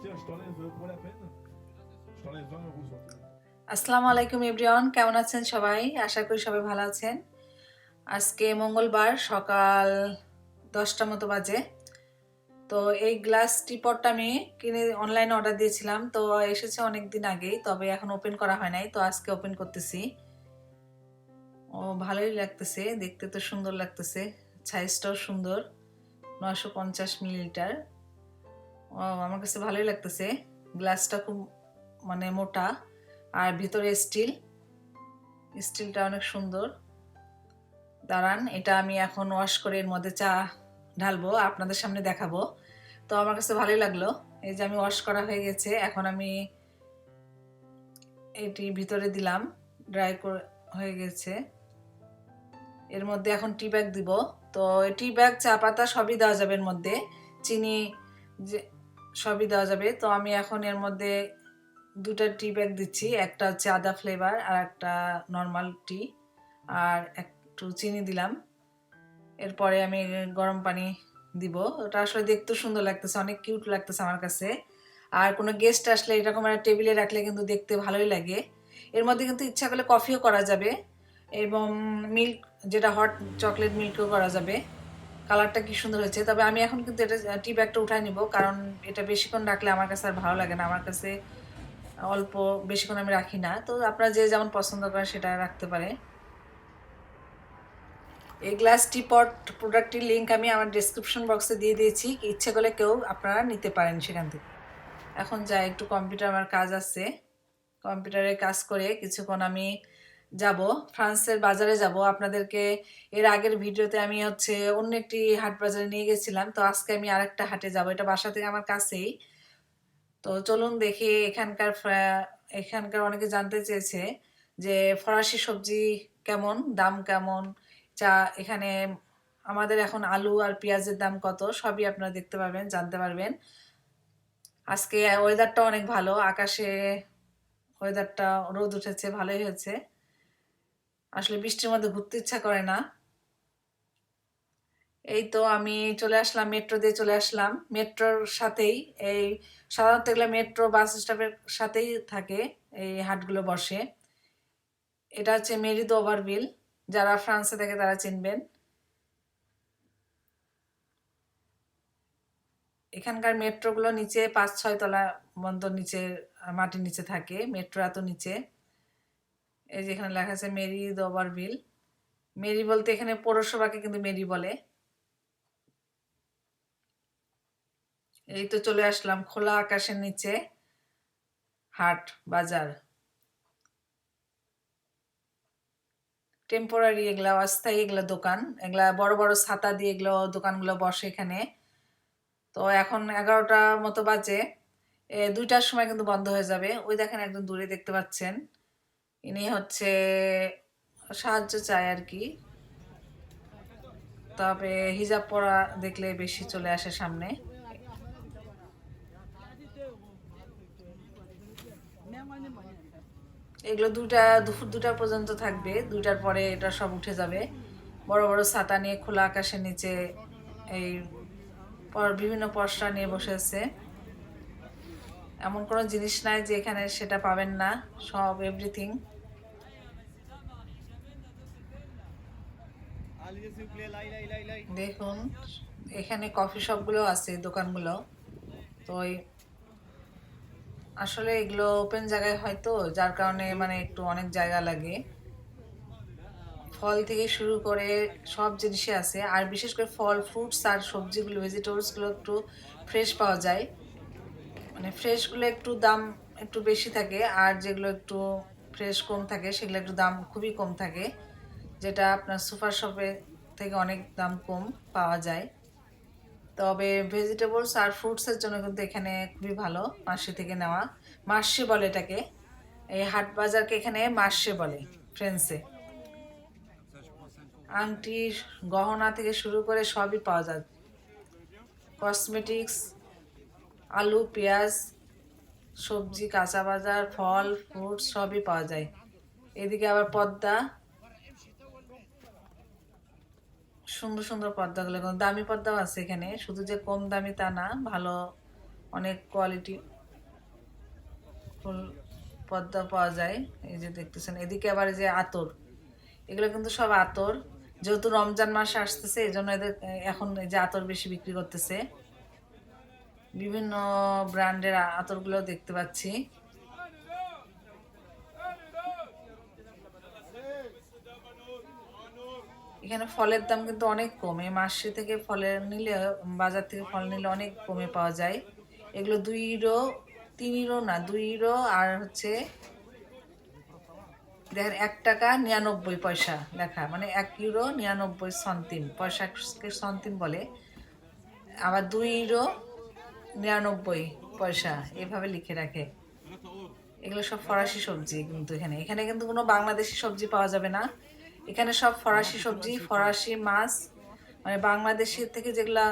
Tiens, je euh, pour la peine. Je t'enlève 20 euros sur. আসসালামু আলাইকুম everyone কেমন আছেন সবাই আশা করি সবাই ভালো আছেন আজকে মঙ্গলবার সকাল দশটা মতো বাজে তো এই গ্লাস টিপটটা আমি কিনে অনলাইনে অর্ডার দিয়েছিলাম। তো এসেছে অনেক দিন আগেই তবে এখন ওপেন করা হয় নাই। তো আজকে ওপেন করতেছি। ও ভালোই লাগতেছে। দেখতে তো সুন্দর লাগতেছে। সাইজটাও সুন্দর। নশো পঞ্চাশ মিলিলিটার আমার কাছে ভালোই লাগতেছে। গ্লাসটা খুব মানে মোটা, আর ভিতরে স্টিল স্টিলটা অনেক সুন্দর। দাঁড়ান, এটা আমি এখন ওয়াশ করে এর মধ্যে চা ঢালবো, আপনাদের সামনে দেখাবো। তো আমার কাছে ভালোই লাগল, এই যে আমি ওয়াশ করা হয়ে গেছে, এখন আমি এটি ভিতরে দিলাম ড্রাই করে, হয়ে গেছে। এর মধ্যে এখন টি ব্যাগ দিব, তো টি ব্যাগ চা পাতা সবই দেওয়া যাবে এর মধ্যে। চিনি যে সবই দেওয়া যাবে। তো আমি এখন এর মধ্যে দুটা টি ব্যাগ দিচ্ছি। একটা হচ্ছে আদা ফ্লেভার আর একটা নর্মাল টি আর একটু চিনি দিলাম। এরপরে আমি গরম পানি দিব। ওটা আসলে দেখতে সুন্দর লাগতেছে, অনেক কিউট লাগতেছে আমার কাছে। আর কোনো গেস্ট আসলে এরকম একটা টেবিলে রাখলে কিন্তু দেখতে ভালোই লাগে। এর মধ্যে কিন্তু ইচ্ছা করলে কফিও করা যাবে। এবং মিল্ক যেটা হট চকলেট মিল্কও করা যাবে। কালারটা কি সুন্দর হয়েছে। তবে আমি এখন কিন্তু এটা টি ব্যাগটা উঠায় নিব, কারণ এটা বেশিক্ষণ রাখলে আমার কাছে আর ভালো লাগে না। আমার কাছে অল্প বেশিক্ষণ আমি রাখি না। তো আপনারা যে যেমন পছন্দ করে সেটা রাখতে পারে। এই গ্লাস টি পট প্রোডাক্টটির লিঙ্ক আমি আমার ডিসক্রিপশন বক্সে দিয়ে দিয়েছি। ইচ্ছে করলে কেউ আপনারা নিতে পারেন সেখান থেকে। এখন যাই, একটু কম্পিউটার আমার কাজ আছে। কম্পিউটারে কাজ করে কিছুক্ষণ আমি যাব, ফ্রান্সের বাজারে যাব। আপনাদেরকে এর আগের ভিডিওতে আমি হচ্ছে অন্য একটি হাট বাজারে নিয়ে গেছিলাম। তো আজকে আমি আরেকটা হাটে যাব। এটা বাসা থেকে আমার কাছেই। তো চলুন দেখি এখানকার এখানকার অনেকে জানতে চেয়েছে যে ফরাসি সবজি কেমন, দাম কেমন? চা, এখানে আমাদের এখন আলু আর পেঁয়াজের দাম কত? সবই আপনারা দেখতে পারবেন, জানতে পারবেন। আজকে ওয়েদারটা অনেক ভালো। আকাশে ওয়েদারটা রোদ উঠেছে, ভালোই হয়েছে। আসলে বৃষ্টির মধ্যে ঘুরতে ইচ্ছা করে না। এই তো আমি চলে আসলাম মেট্রো দিয়ে চলে আসলাম। মেট্রোর সাথেই এই সাধারণত এগুলো মেট্রো বাস স্টপের সাথেই থাকে, এই হাটগুলো বসে। এটা হচ্ছে মেরিদ ওভারভিল, যারা ফ্রান্সে থাকে তারা চিনবেন। এখানকার মেট্রোগুলো নিচে পাঁচ ছয় তলা বন্ধ নিচে, মাটির নিচে থাকে মেট্রো এত নিচে। এই যে এখানে লেখা আছে, মেরি ওভারভিল মেরি বলতে এখানে পৌরসভাকে কিন্তু মেরি বলে। এই তো চলে আসলাম খোলা আকাশের নিচে, হাট, বাজার। টেম্পোরারি এগুলা, অস্থায়ী এগুলা দোকান। এগুলা বড় বড় ছাতা দিয়ে এগুলো দোকানগুলো বসে এখানে। তো এখন এগারোটা মতো বাজে। দুইটার সময় কিন্তু বন্ধ হয়ে যাবে। ওই দেখেন একদম দূরে দেখতে পাচ্ছেন। ইনি হচ্ছে সাহায্য চায় আর কি। তবে হিজাব পরা দেখলে বেশি চলে আসে সামনে। এগুলো দুটা দুপুর দুটা পর্যন্ত থাকবে। দুটার পরে এটা সব উঠে যাবে। বড় বড় ছাতা নিয়ে খোলা আকাশের নিচে এই বিভিন্ন পশরা নিয়ে বসেছে এমন কোনো জিনিস নাই যে এখানে সেটা পাবেন না, সব এভরিথিং দেখুন, এখানে কফি শপগুলো আছে, দোকানগুলো। তো আসলে এগুলো ওপেন জায়গায় হয়তো যার কারণে মানে একটু অনেক জায়গা লাগে। ফল থেকে শুরু করে সব জিনিসই আছে, আর বিশেষ করে ফল ফ্রুটস আর সবজিগুলো ভেজিটেবলসগুলো একটু ফ্রেশ পাওয়া যায়। মানে ফ্রেশগুলো একটু দাম একটু বেশি থাকে, আর যেগুলো একটু ফ্রেশ কম থাকে, সেগুলো একটু দাম খুবই কম থাকে, যেটা আপনার সুপার শপে থেকে অনেক দাম কম পাওয়া যায়। তবে ভেজিটেবলস আর ফ্রুটসের জন্য কিন্তু এখানে খুবই ভালো মার্শে থেকে নেওয়া। মার্শে বলে এটাকে, এই হাট বাজারকে এখানে মার্শে বলে ফ্রেন্সে আংটি গহনা থেকে শুরু করে সবই পাওয়া যায়। কসমেটিক্স আলু, পেঁয়াজ, সবজি, কাঁচা বাজার, ফল ফ্রুট সবই পাওয়া যায়। এদিকে আবার পদ্মা। সুন্দর সুন্দর পর্দাগুলো দামি পর্দাও আছে এখানে। শুধু যে কম দামি তা না, ভালো অনেক কোয়ালিটি ফুল পদ্মা পাওয়া যায়। এই যে দেখতেছেন, এদিকে আবার যে আতর। এগুলো কিন্তু সব আতর। যেহেতু রমজান মাস আসতেছে এই জন্য এদের, এখন এই যে আতর বেশি বিক্রি করতেছে। বিভিন্ন ব্র্যান্ডের আতরগুলো দেখতে পাচ্ছি। এখানে ফলের দাম কিন্তু অনেক কম। মাসে থেকে ফলের নিলে, বাজার থেকে ফল নিলে অনেক কমে পাওয়া যায়। এগুলো দুই ইউরো, তিন ইউরো না, দুই আর হচ্ছে দেখেন এক টাকা নিরানব্বই পয়সা লেখা। মানে এক ইউরো নিরানব্বই সন্তিম পয়সাকে সন্তিম বলে। আবার দুই ইউরো নিরানব্বই পয়সা, এভাবে লিখে রাখে। এগুলো সব ফরাসি সবজি কিন্তু এখানে। এখানে কিন্তু কোনো বাংলাদেশি সবজি পাওয়া যাবে না। এখানে সব ফরাসি সবজি, ফরাসি মাছ মানে বাংলাদেশি থেকে যেগুলা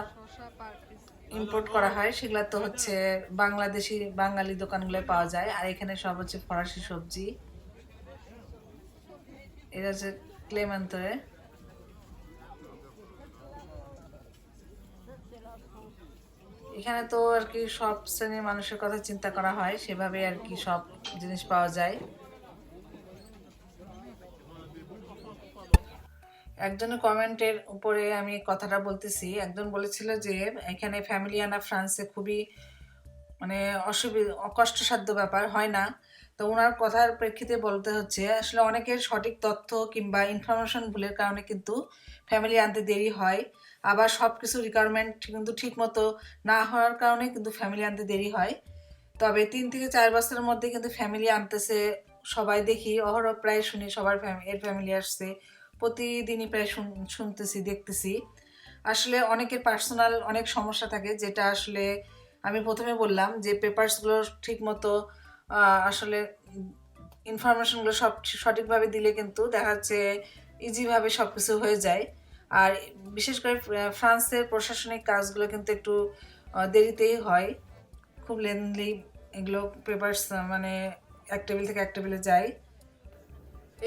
ইম্পোর্ট করা হয়, সেগুলো তো হচ্ছে বাংলাদেশি, বাঙালি দোকানগুলো পাওয়া যায়। আর এখানে সব হচ্ছে ফরাসি সবজি। এটা হচ্ছে ক্লেমান্তরে এখানে তো আর কি সব শ্রেণির মানুষের কথা চিন্তা করা হয় সেভাবে আর কি সব জিনিস পাওয়া যায়। একজনের কমেন্টের উপরে আমি কথাটা বলতেছি, একজন বলেছিল যে এখানে ফ্যামিলি আনা ফ্রান্সে খুবই মানে অসুবিধা কষ্টসাধ্য ব্যাপার, হয় না। তো ওনার কথার প্রেক্ষিতে বলতে হচ্ছে, আসলে অনেকের সঠিক তথ্য কিংবা ইনফরমেশন ভুলের কারণে কিন্তু ফ্যামিলি আনতে দেরি হয়। আবার সব কিছু রিকোয়ারমেন্ট কিন্তু ঠিক মতো না হওয়ার কারণে কিন্তু ফ্যামিলি আনতে দেরি হয়। তবে তিন থেকে চার বছরের মধ্যে কিন্তু ফ্যামিলি আনতেছে, সবাই দেখি, অহরহ প্রায় শুনি সবার ফ্যামিলি এর ফ্যামিলি আসছে, প্রতিদিনই প্রায় শুন- শুনতেছি, দেখতেছি। আসলে অনেকের পার্সোনাল অনেক সমস্যা থাকে, যেটা আসলে আমি প্রথমে বললাম যে পেপারসগুলো ঠিক মতো আসলে ইনফরমেশনগুলো সব সঠিকভাবে দিলে কিন্তু দেখা যাচ্ছে ইজিভাবে সব কিছু হয়ে যায়। আর বিশেষ করে ফ্রান্সের প্রশাসনিক কাজগুলো কিন্তু একটু দেরিতেই হয়। খুব লেনলি এগুলো পেপার্স মানে এক টেবিল থেকে এক টেবিলে যায়।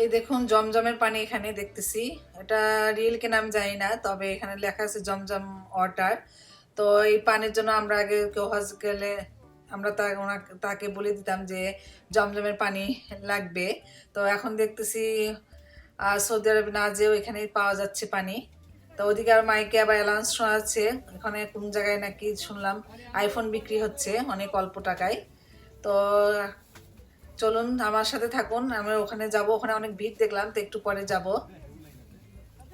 এই দেখুন, জমজমের পানি এখানে দেখতেছি। এটা রিয়েল কিনা আমি জানি না, তবে এখানে লেখা আছে জমজম ওয়াটার তো এই পানির জন্য আমরা আগে কেউ গেলে আমরা তা, ওনাকে, তাকে বলে দিতাম যে জমজমের পানি লাগবে। তো এখন দেখতেছি সৌদি আরবে না যেও এখানেই পাওয়া যাচ্ছে পানি। তো ওদিকে আর মাইকে আবার অ্যালাউন্স শোনা যাচ্ছে এখানে কোন জায়গায় নাকি শুনলাম আইফোন বিক্রি হচ্ছে অনেক অল্প টাকায়। তো চলুন আমার সাথে থাকুন আমরা ওখানে যাব। ওখানে অনেক ভিড় দেখলাম, তো একটু পরে যাব।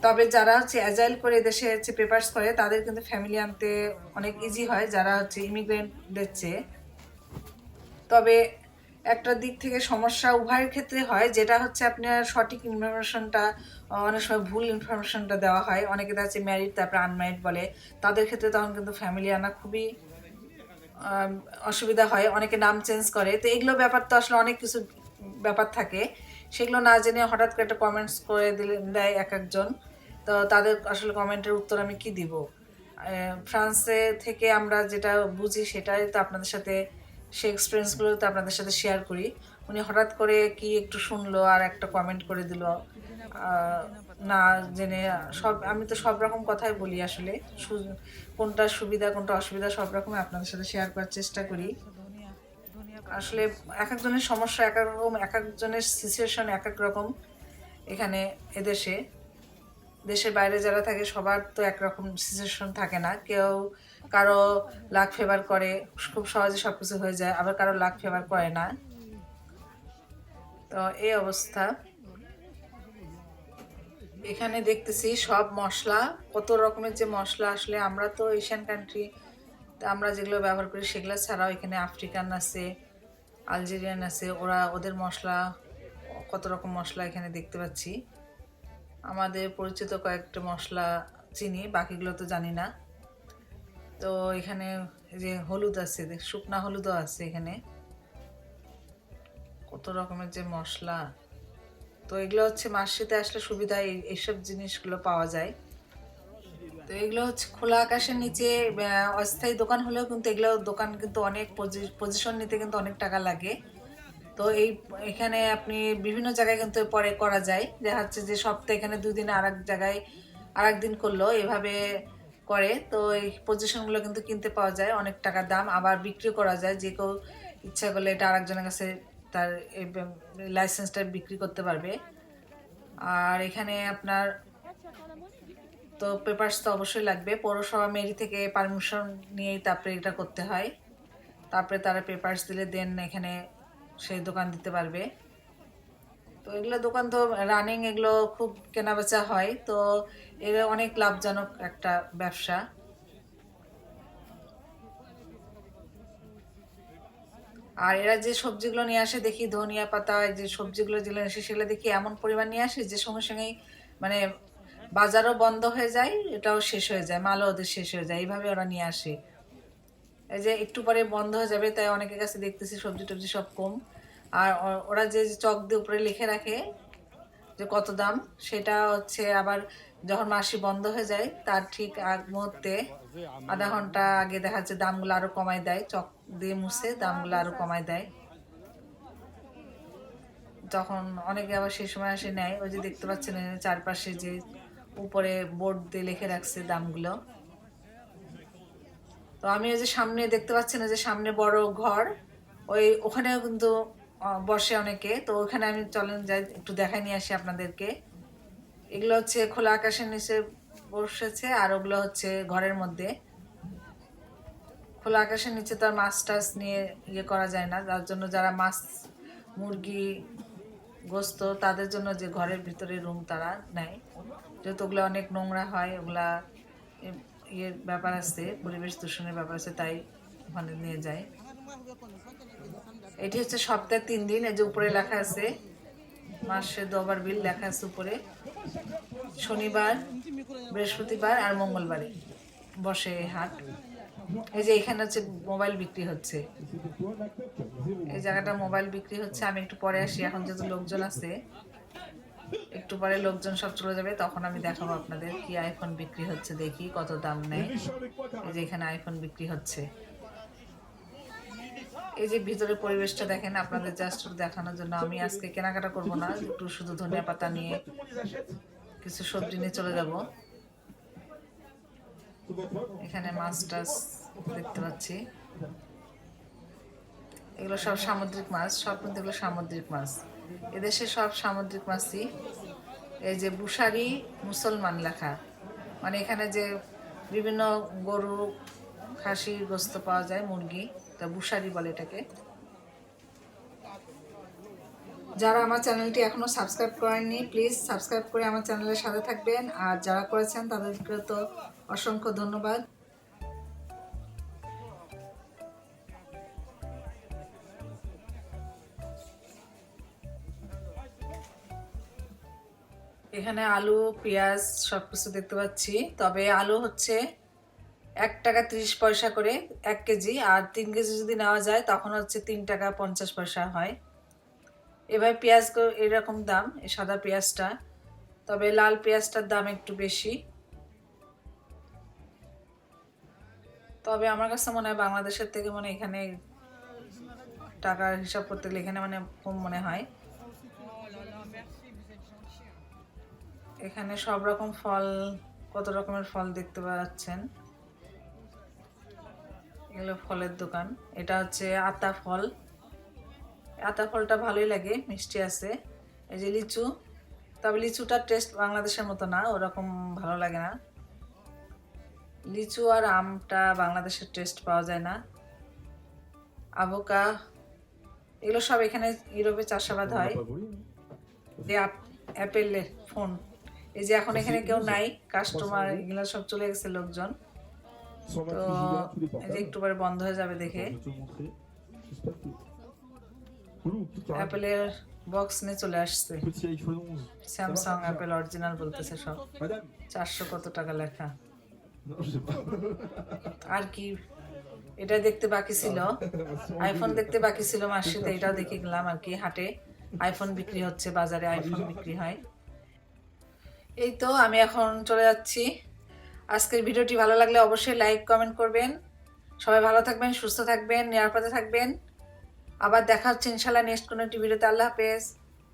তবে যারা হচ্ছে অ্যাজাইল করে দেশে হচ্ছে পেপার্স করে, তাদের কিন্তু ফ্যামিলি আনতে অনেক ইজি হয়, যারা হচ্ছে ইমিগ্রেন্টদের চেয়ে। তবে একটা দিক থেকে সমস্যা উভয়ের ক্ষেত্রে হয়, যেটা হচ্ছে আপনার সঠিক ইনফরমেশনটা অনেক সময় ভুল ইনফরমেশনটা দেওয়া হয়। অনেকে দেখা যাচ্ছে ম্যারিড তারপরে আনম্যারিড বলে। তাদের ক্ষেত্রে তখন কিন্তু ফ্যামিলি আনা খুবই অসুবিধা হয়। অনেকে নাম চেঞ্জ করে। তো এগুলো ব্যাপার তো আসলে অনেক কিছু ব্যাপার থাকে। সেগুলো না জেনে হঠাৎ করে একটা কমেন্টস করে দিলে, দেয় এক একজন। তো তাদের আসলে কমেন্টের উত্তর আমি কি দিব? ফ্রান্সে থেকে আমরা যেটা বুঝি সেটাই তো আপনাদের সাথে সেই এক্সপিরিয়েন্সগুলো তো আপনাদের সাথে শেয়ার করি। উনি হঠাৎ করে কি একটু শুনলো আর একটা কমেন্ট করে দিল। না জেনে সব, আমি তো সব রকম কথাই বলি আসলে। কোনটা সুবিধা, কোনটা অসুবিধা সব রকম আপনাদের সাথে শেয়ার করার চেষ্টা করি। আসলে এক একজনের সমস্যা, এক এক রকম, এক একজনের সিচুয়েশন এক এক রকম এখানে এদেশে। দেশের বাইরে যারা থাকে, সবার তো একরকম সিচুয়েশন থাকে না। কেউ কারও লাক ফেভার করে, খুব সহজে সব কিছু হয়ে যায়, আবার কারও লাক ফেভার করে না। তো এই অবস্থা। এখানে দেখতেছি সব মশলা, কত রকমের যে মশলা, আসলে আমরা তো এশিয়ান কান্ট্রি আমরা যেগুলো ব্যবহার করি, সেগুলো ছাড়াও এখানে আফ্রিকান আছে আলজেরিয়ান আছে, ওরা ওদের মশলা, কত রকম মশলা এখানে দেখতে পাচ্ছি। আমাদের পরিচিত কয়েকটা মশলা চিনি, বাকিগুলো তো জানি না। তো এখানে যে হলুদ আছে শুকনা হলুদও আছে এখানে। কত রকমের যে মশলা। তো এগুলো হচ্ছে মাসিতে আসলে সুবিধা, এই, এইসব জিনিসগুলো পাওয়া যায়। তো এগুলো হচ্ছে খোলা আকাশের নিচে অস্থায়ী দোকান হলেও কিন্তু এগুলো দোকান কিন্তু অনেক পজিশন নিতে কিন্তু অনেক টাকা লাগে। তো এই, এখানে আপনি বিভিন্ন জায়গায় কিন্তু পরে করা যায়। দেখা যাচ্ছে যে সপ্তাহে এখানে দুই দিনে আর এক জায়গায় আর দিন করল, এভাবে করে। তো এই পজিশনগুলো কিন্তু কিনতে পাওয়া যায়, অনেক টাকার দাম। আবার বিক্রি করা যায়, যে কেউ ইচ্ছা করলে এটা আরেকজনের কাছে তার লাইসেন্সটা বিক্রি করতে পারবে। আর এখানে আপনার তো পেপারস তো অবশ্যই লাগবে। পৌরসভা মেরি থেকে পারমিশন নিয়েই তারপরে এটা করতে হয়। তারপরে তারা পেপারস দিলে দেন এখানে সেই দোকান দিতে পারবে। তো এগুলো দোকান তো রানিং এগুলো খুব কেনাবেচা হয়। তো এর অনেক লাভজনক একটা ব্যবসা। আর এরা যে সবজিগুলো নিয়ে আসে, দেখি ধনিয়া পাতা যে সবজিগুলো যেগুলো আসে, সেগুলো দেখি এমন পরিমাণ নিয়ে আসে যে সঙ্গে সঙ্গেই মানে বাজারও বন্ধ হয়ে যায়, এটাও শেষ হয়ে যায়, মালও ওদের শেষ হয়ে যায়। এইভাবে ওরা নিয়ে আসে। এই যে একটু পরে বন্ধ হয়ে যাবে, তাই অনেকের কাছে দেখতেছি সবজি টবজি সব কম। আর ওরা যে চক দিয়ে উপরে লিখে রাখে যে কত দাম, সেটা হচ্ছে আবার যখন মাসি বন্ধ হয়ে যায়, তার ঠিক আগ মুহূর্তে আধা ঘণ্টা আগে দেখা যাচ্ছে দামগুলো আরও কমায় দেয়, চক দিয়ে মুছে দামগুলো আরও কমায় দেয়। তখন অনেকে আবার সেই সময় আসে নেয়, ওই যে দেখতে পাচ্ছেন চারপাশে যে উপরে বোর্ড দিয়ে লিখে রাখছে দামগুলো। তো আমি ওই যে সামনে দেখতে পাচ্ছি না যে সামনে বড় ঘর। ওই ওখানেও কিন্তু বসে অনেকে। তো ওখানে আমি চলেন, যাই, একটু দেখাই নিয়ে আসি আপনাদেরকে। এগুলো হচ্ছে খোলা আকাশের নিচে বসেছে আর ওগুলো হচ্ছে ঘরের মধ্যে। খোলা আকাশের নিচে তো আর মাছ টাছ নিয়ে ইয়ে করা যায় না। যার জন্য যারা মাছ, মুরগি, গোস্ত, তাদের জন্য যে ঘরের ভিতরে রুম তারা নেয়। যেহেতু ওগুলো অনেক নোংরা হয়, ওগুলা ইয়ের ব্যাপার আছে, পরিবেশ দূষণের ব্যাপার আছে, তাই ওখানে নিয়ে যায়। এটি হচ্ছে সপ্তাহে তিন দিন, এই যে উপরে লেখা আছে, মাসে দবার বিল লেখা আছে উপরে। শনিবার, বৃহস্পতিবার আর মঙ্গলবারে বসে হাট। এই যে এখানে হচ্ছে মোবাইল বিক্রি হচ্ছে। এই জায়গাটা মোবাইল বিক্রি হচ্ছে, আমি একটু পরে আসি, এখন যেহেতু লোকজন আছে। একটু পরে লোকজন সব চলে যাবে, তখন আমি দেখাবো আপনাদের কি আইফোন বিক্রি হচ্ছে, দেখি কত দাম নেয়। যে এখানে আইফোন বিক্রি হচ্ছে। এই যে ভিতরে পরিবেশটা দেখেন, আপনাদের জাস্ট দেখানোর জন্য আমি আজকে কেনাকাটা করব না, একটু শুধু ধনিয়া পাতা নিয়ে কিছু সবজি নিয়ে চলে যাব। এখানে মাছ টাছ দেখতে পাচ্ছি। এগুলো সব সামুদ্রিক মাছ, সব কিন্তু এগুলো সামুদ্রিক মাছ। এদেশে সব সামুদ্রিক মাছই এই যে বুশারি মুসলমান লেখা। মানে এখানে যে বিভিন্ন গরু খাসির গোস্ত পাওয়া যায়, মুরগি তা বুশারি বলে এটাকে। যারা আমার চ্যানেলটি এখনও সাবস্ক্রাইব করেননি, প্লিজ সাবস্ক্রাইব করে আমার চ্যানেলের সাথে থাকবেন। আর যারা করেছেন, তাদেরকে তো অসংখ্য ধন্যবাদ। এখানে আলু, পেঁয়াজ সব কিছু দেখতে পাচ্ছি। তবে আলু হচ্ছে এক টাকা তিরিশ পয়সা করে এক কেজি। আর তিন কেজি যদি নেওয়া যায়, তখন হচ্ছে তিন টাকা পঞ্চাশ পয়সা হয়। এভাবে পেঁয়াজ এরকম দাম, এই সাদা পেঁয়াজটা। তবে লাল পেঁয়াজটার দাম একটু বেশি। তবে আমার কাছে মনে হয় বাংলাদেশের থেকে মানে এখানে টাকার হিসাব করতে গেলে এখানে মানে কম মনে হয়। এখানে সব রকম ফল কত রকমের ফল দেখতে পাচ্ছেন এগুলো ফলের দোকান। এটা হচ্ছে আতা ফল। আতা ফলটা ভালোই লাগে মিষ্টি আছে। এই যে লিচু। তবে লিচুটার টেস্ট বাংলাদেশের মতো না ওরকম ভালো লাগে না। লিচু আর আমটা বাংলাদেশের টেস্ট পাওয়া যায় না। আবোকা এগুলো সব এখানে ইউরোপে চাষাবাদ হয়। অ্যাপেলের ফোন। এই যে এখন এখানে কেউ নাই কাস্টমার এগুলো সব চলে গেছে লোকজন। তো এই যে একটু পরে বন্ধ হয়ে যাবে দেখে. অ্যাপেলের বক্স নিয়ে চলে আসছে। Petit iPhone 11. Samsung Apple original বলতেছে সব। চারশো কত টাকা লেখা. আর কি এটা দেখতে বাকি ছিল। আইফোন দেখতে বাকি ছিল মাসিতে এটাও দেখে গেলাম আর কি হাটে। আইফোন বিক্রি হচ্ছে বাজারে আইফোন বিক্রি হয়। এই তো আমি এখন চলে যাচ্ছি। আজকের ভিডিওটি ভালো লাগলে অবশ্যই লাইক কমেন্ট করবেন। সবাই ভালো থাকবেন, সুস্থ থাকবেন, নিরাপদে থাকবেন। আবার দেখা হচ্ছে ইনশাল্লাহ নেক্সট কোনো একটি ভিডিওতে। আল্লাহ হাফেজ।